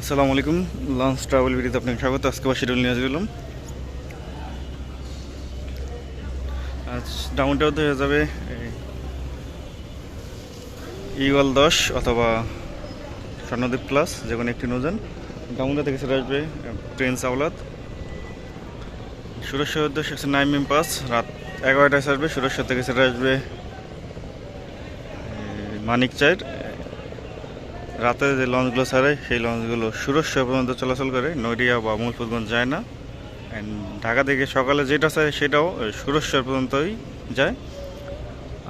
আসসালামু আলাইকুম। Launch travel ভিডিওতে আপনাকে স্বাগত। আজকে আবার শিডিউল নিয়ে গেলাম আজ ডাউনটাউন হয়ে যাবে ইগল দশ অথবা স্বর্ণদ্বীপ প্লাস যে কোনো একটি নৌযান। ডাউনটা থেকে সেটা আসবে প্রিন্স আওলাদ সুরেশ্বর উদ্দেশ্যে আছে নাইমিম পাস রাত এগারোটায় ছাড়বে সুরেশ্বর থেকে সেটা আসবে মানিক চাইর রাতে যে লঞ্চগুলো ছাড়ে সেই লঞ্চগুলো সুরক্ষা পর্যন্ত চলাচল করে। নডিয়া বা মুলফুদগঞ্জ যায় না। অ্যান্ড ঢাকা থেকে সকালে যেটা চায় সেটাও সুরক্ষার পর্যন্তই যায়।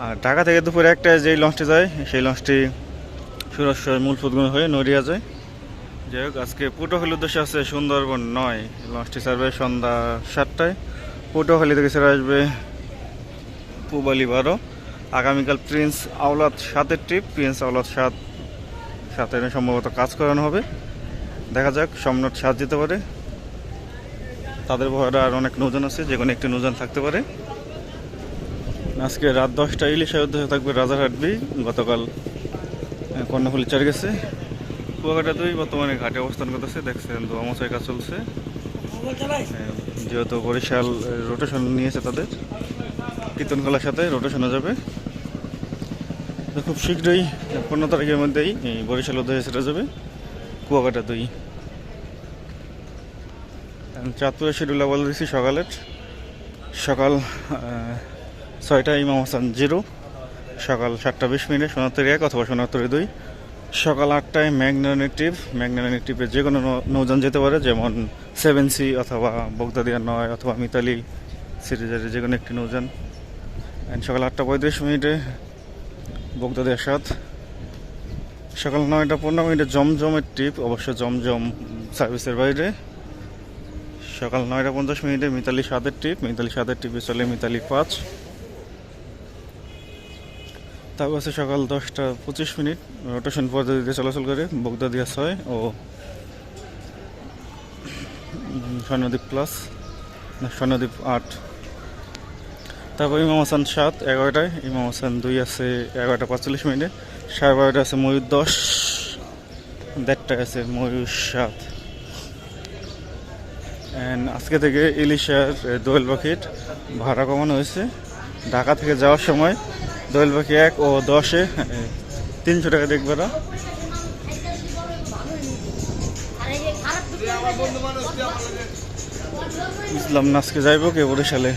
আর ঢাকা থেকে দুপুরে একটায় যেই লঞ্চটি যায়, সেই লঞ্চটি সুরক্ষা মুলফুদগঞ্জ হয়ে নডিয়া যায়। যাই হোক, আজকে পটুয়াখালীর উদ্দেশ্যে আছে সুন্দরবন নয়। লঞ্চটি ছাড়বে সন্ধ্যা সাতটায়। পটুয়াখালী থেকে ছেড়ে আসবে পুবালি বারো। আগামীকাল প্রিন্স আওলাদ সাতের ট্রিপ প্রিন্স আওলাদ সাত সাথে সম্ভবত কাজ করানো হবে। দেখা যাক, সম্রাট সাজ দিতে পারে। তাদের ভয়ে আর অনেক নৌজান আছে, যে কোনো একটি নৌজান থাকতে পারে। আজকে রাত দশটা ইলিশা উদ্দেশ্যে থাকবে রাজারহাট বি। গতকাল কর্ণফুলি চার গেছে। কুয়াকাটা দুই, বর্তমানে ঘাটে অবস্থান করতেছে। দেখছেন দোয়ামশাই কাজ চলছে। যেহেতু বরিশাল রোটেশন নিয়েছে তাদের। কীর্তনকলার সাথে রোটেশনে যাবে। তো খুব শীঘ্রই পনেরো তারিখের মধ্যেই বরিশাল উদয় সেটা যাবে, কুয়াকাটা দুই। চাঁদপুরের শিডিউল বলে দিচ্ছি সকালের সকাল ছয়টা ইমাম হাসান জিরো, সকাল সাতটা বিশ মিনিটে সোনাত্তরি এক অথবা সোনাত্তরি দুই। সকাল আটটায় ম্যাগনানিক ট্রিপ ম্যাগনানিক ট্রিপে যে কোনো নৌযান যেতে পারে, যেমন সেভেন সি অথবা বগদাদিয়া নয় অথবা মিতালি সিরিজের যে কোনো একটি নৌযান। সকাল আটটা পঁয়ত্রিশ মিনিটে বগদাদের সাথ। সকাল নয়টা পনেরো মিনিটে জমজমের ট্রিপ অবশ্য জমজম সার্ভিসের বাইরে। সকাল নয়টা পঞ্চাশ মিনিটে মিতালি সাতের ট্রিপ মিতালি সাতের ট্রিপে চলে মিতালি পাঁচ। তারপর আছে সকাল দশটা পঁচিশ মিনিট রোটেশন পদ্ধতিতে চলাচল করে, বগদাদিয়া ছয় ও স্বর্ণদ্বীপ প্লাস স্বর্ণদ্বীপ আট। তারপর ইমাম হাসান সাত, এগারোটায়। ইমাম হাসান দুই আছে এগারোটা পাঁচচল্লিশ মিনিটে। সাড়ে বারোটা আছে ময়ূর দশ, দেড়টায় আছে ময়ূর সাত। অ্যান্ড আজকে থেকে ইলিশার দোয়েল পাখির ভাড়া কমানো হয়েছে। ঢাকা থেকে যাওয়ার সময় দোয়েল পাখি এক ও দশে তিনশো টাকা দেখবে না ইসলাম নাচকে যাইব কে বরিশালে?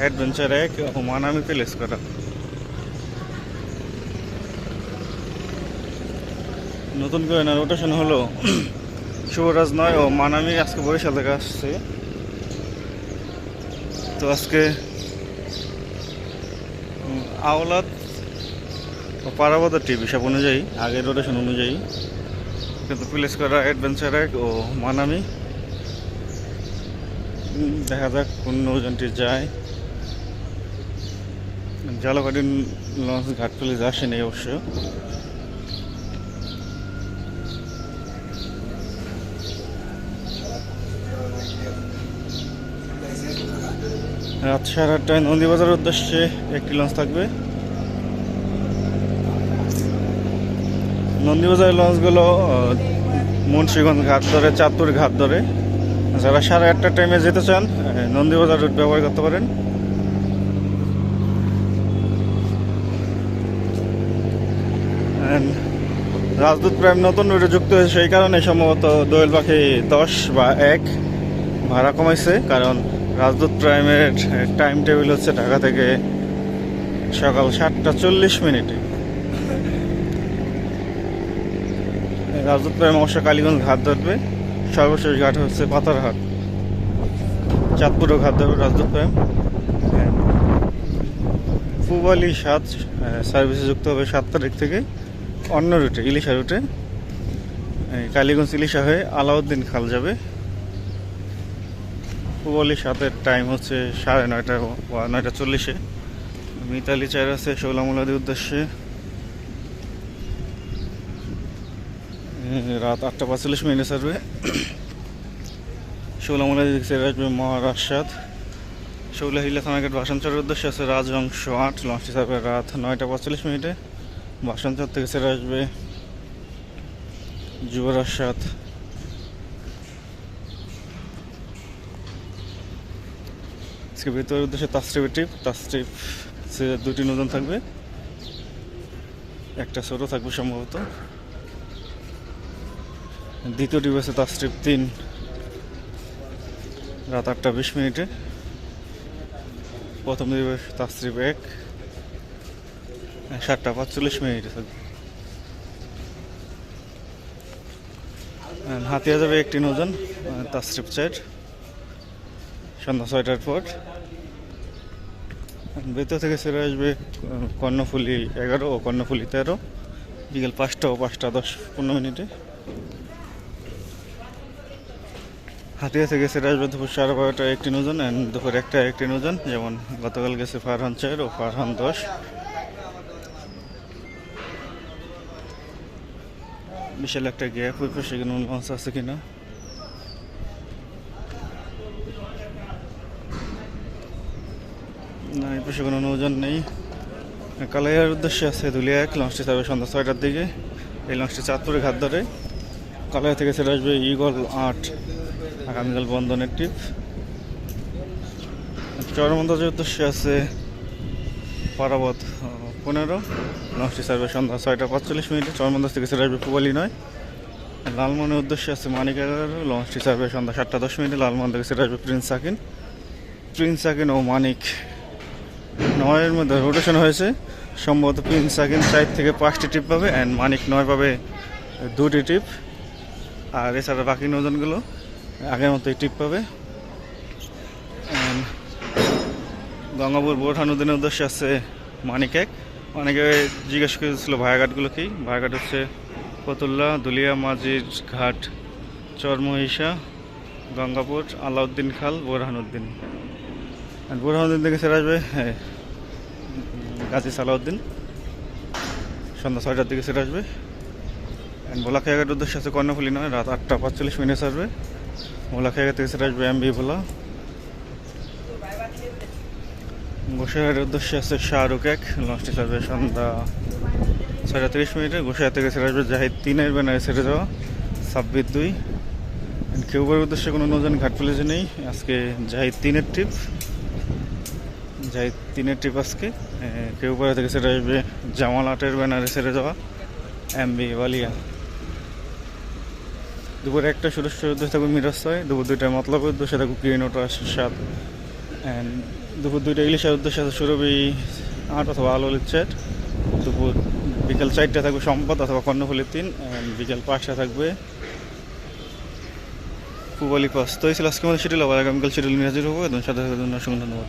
অ্যাডভেঞ্চার এক মানামি প্লেস করা নতুন করে না রোটেশন হলো শুভরাজ নয় ও মানামি আজকে বরিশাল থেকে আসছে তো আজকে আওলাদ ও পারাবাদ টিভি সব অনুযায়ী আগের রোটেশন অনুযায়ী কিন্তু প্লেস করা অ্যাডভেঞ্চার এক ও মানামি দেখা যাক কোন নৌজানটি যায় জালকাটি লঞ্চ ঘাট পুলিশ আসেনি অবশ্য। রাত সাড়ে আটটায় নন্দীবাজারের উদ্দেশ্যে একটি লঞ্চ থাকবে। নন্দীবাজারের লঞ্চগুলো মুন্সীগঞ্জ ঘাট ধরে, চাঁদপুর ঘাট ধরে। যারা সাড়ে আটটার টাইমে যেতে চান নন্দীবাজার রুট ব্যবহার করতে পারেন। রাজদূত প্রাইম নতুন রুটে যুক্ত হয়েছে, সেই কারণে সম্ভবত দোয়েল পাখি দশ বা এক ভাড়া কমাইছে, কারণ রাজদূত প্রাইমের টাইম টেবিল হচ্ছে ঢাকা থেকে সকাল সাতটা চল্লিশ মিনিটে। রাজদূত প্রাইম অবশ্য কালীগঞ্জ ঘাট ধরবে, সর্বশেষ ঘাট হচ্ছে পাতারহাট। চাঁদপুরও ঘাট ধরবে রাজদূত প্রাইম পুবালি সাত সার্ভিসে যুক্ত হবে সাত তারিখ থেকে। অন্য রুটে, ইলিশা রুটে। কালীগঞ্জ ইলিশা হয়ে আলাউদ্দিন খাল যাবে। পুবালি সাতের টাইম হচ্ছে সাড়ে নয়টা বা নয়টা চল্লিশে। মিতালি চার আছে শৌলামুলাদের উদ্দেশ্যে। রাত আটটা পাঁচচল্লিশ মিনিটে ছাড়বে। শৌলামুলাদি ছেড়ে আসবে মহারাষ্ট্রাত। শৌলাহিলা থানাঘাট ভাষাঞ্চলের উদ্দেশ্যে আছে রাজহংস আট, লঞ্চটি ছাড়বে রাত নয়টা পঁয়তাল্লিশ মিনিটে। ভাষাঞ্চল থেকে ছেড়ে আসবে। যুবরাজ সাত। আজকে ভিতরের উদ্দেশ্যে তাস্ট্রিপের ট্রিপ তাস্ট্রিপ দুটি নতুন থাকবে। একটা ছোটো থাকবে সম্ভবত। দ্বিতীয় ট্রিপ আছে তাস্ট্রিপ তিন। রাত আটটা বিশ মিনিটে। প্রথম দিবস তাস্ট্রিপ এক। সাতটা পাঁচচল্লিশ মিনিটে হাতিয়া যাবে একটি নজন তাস্ট্রিপ চার সন্ধ্যা ছয়টার পর। ভেতর থেকে ছেড়ে আসবে কর্ণফুলি এগারো ও কর্ণফুলি তেরো। বিকেল পাঁচটা ও পাঁচটা দশ পনেরো মিনিটে। হাতিয়া থেকে সেরে আসবে দুপুর সাড়ে বারোটা একটি নজন অ্যান্ড দুপুর একটা একটি নজন, যেমন গতকাল গেছে ফারহান চার ও ফারহান দশ। বিশাল একটা গ্যাপ ওই পাশে কোনো লঞ্চ আছে কিনা? না, এই পাশে কোনো নৌজন নেই। কালাইয়ার উদ্দেশ্যে আছে দুলিয়া এক লঞ্চটি যাবে সন্ধ্যা ছয়টার দিকে। এই লঞ্চটি চাঁদপুরে ঘাট ধরে। কালাইয়া থেকে ছেড়ে আসবে ইগল আট, আগামীকাল বন্ধনের টিপ। চরমন্দাজের উদ্দেশ্যে আছে পারাবত পনেরো লঞ্চটি সার্ভে সন্ধ্যা ছয়টা পাঁচচল্লিশ মিনিটে। চরমন্দাজ থেকে আসবে পুবালি নয়। লালমনের উদ্দেশ্যে আছে মানিক এগারো লঞ্চটি সার্ভে সন্ধ্যা সাতটা দশ মিনিটে। লালমন থেকে আসবে প্রিন্স সাকিন। প্রিন্স সাকিন ও মানিক নয়ের মধ্যে রোটেশন হয়েছে। সম্ভবত প্রিন্স সাকিন চার থেকে পাঁচটি টিপ পাবে অ্যান্ড মানিক নয় পাবে দুটি টিপ। আর এছাড়া বাকি নজনগুলো আগের মতোই টিপ পাবে। গঙ্গাপুর বোরহানুদ্দিনের উদ্দেশ্যে আছে মানিক এক। অনেকে জিজ্ঞেস করেছিল ভায়াঘাটগুলো কি? ভায়াঘাট হচ্ছে ফতুল্লা দুলিয়া মাজির ঘাট চরমহিষা গঙ্গাপুর আলাউদ্দিন খাল বোরহানুদ্দিন। আর বোরহানুদ্দিন থেকে ছেড়ে আসবে হ্যাঁ, গাজী সালাউদ্দিন। সন্ধ্যা ছয়টার দিকে ছেড়ে আসবে। অ্যান্ড ভোলা খেয়াঘাটের উদ্দেশ্যে আছে কর্ণফুলি নয় রাত আটটা পাঁচচল্লিশ মিনিট আসবে। ভোলা খেয়াঘাট থেকে ছেড়ে আসবে এমবি ভোলা। গোসাইহাটের উদ্দেশ্যে আছে শাহরুখ এক, লঞ্চটি ছাড়বে সন্ধ্যা ছয়টা তিরিশ মিনিটে। গোসাইহাট থেকে ছেড়ে আসবে জাহিদ তিনের ব্যানারে ছেড়ে যাওয়া ছাব্বিশ দুই। কেউবার উদ্দেশ্যে কোনো নজন ঘাট পুলিশে নেই। আজকে জাহিদ তিনের ট্রিপ জাহিদ তিনের ট্রিপ আজকে। কেউপাড়া থেকে ছেড়ে আসবে জামাল আটের ব্যানারে ছেড়ে যাওয়া এমবি বালিয়া দুপুরে একটা সুরস্য উদ্দেশ্যে থাকবে মিরাজ ছয়, দুপুর দুইটায় মতলব উদ্দেশ্যে থাকবে গ্রিন ওটা সাত। অ্যান্ড দুপুর দুইটা ইলিশের উদ্দেশ্যে সুরভি আট অথবা আলো লিচ্ছেট দুপুর বিকেল চারটা থাকবে সম্পদ অথবা কর্ণফুলির তিন বিকেল পাঁচটা থাকবে পুবালি পাস তো এই ছিল আজকে আমাদের শিডিউল আবার আগামীকাল শিডিউল নিয়ে হাজির হব। এবং সাথে সাথে ধন্যবাদ।